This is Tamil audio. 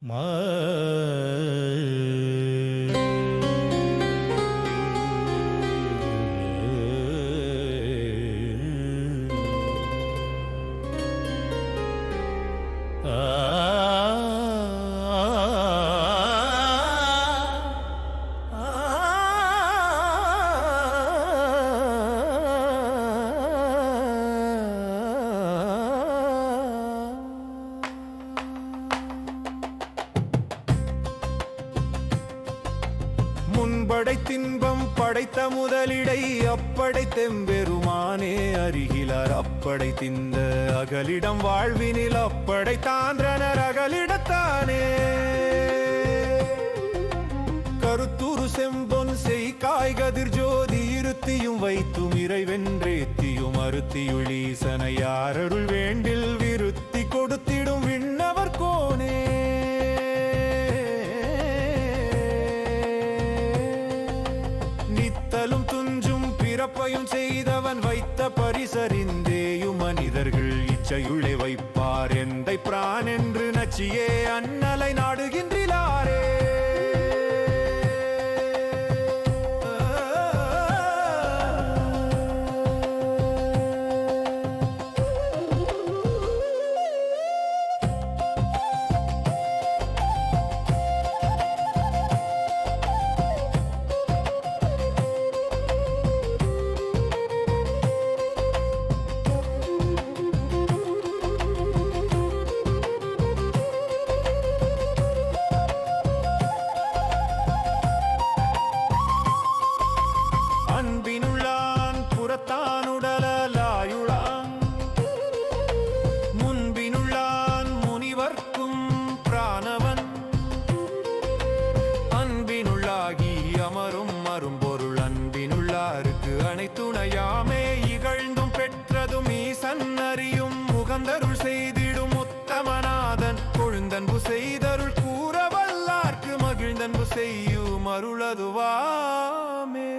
Ma முன்படை தின்பம் படைத்த முதலிடை அப்படை தெம்பெருமானே அருகிலார். அப்படை திந்த அகலிடம் வாழ்வினில் அப்படை தாந்திரனர் அகலிடத்தானே. கருத்துரு செம்பொன் செய் காய்கதிர் ஜோதி இருத்தியும் வைத்தும் இறைவென்றேத்தியும் அருத்தியுளீசனை யாரருள் வேண்டில் விருத்தி பிறப்பையும் செய்தவன் வைத்த பரிசறிந்தேயும் மனிதர்கள் இச்சையுள்ளே வைப்பார். எந்தை பிரான் என்று நச்சியே அன்னலை நாடுகின்றிலாரே. செய்யும் அருளதுவாமே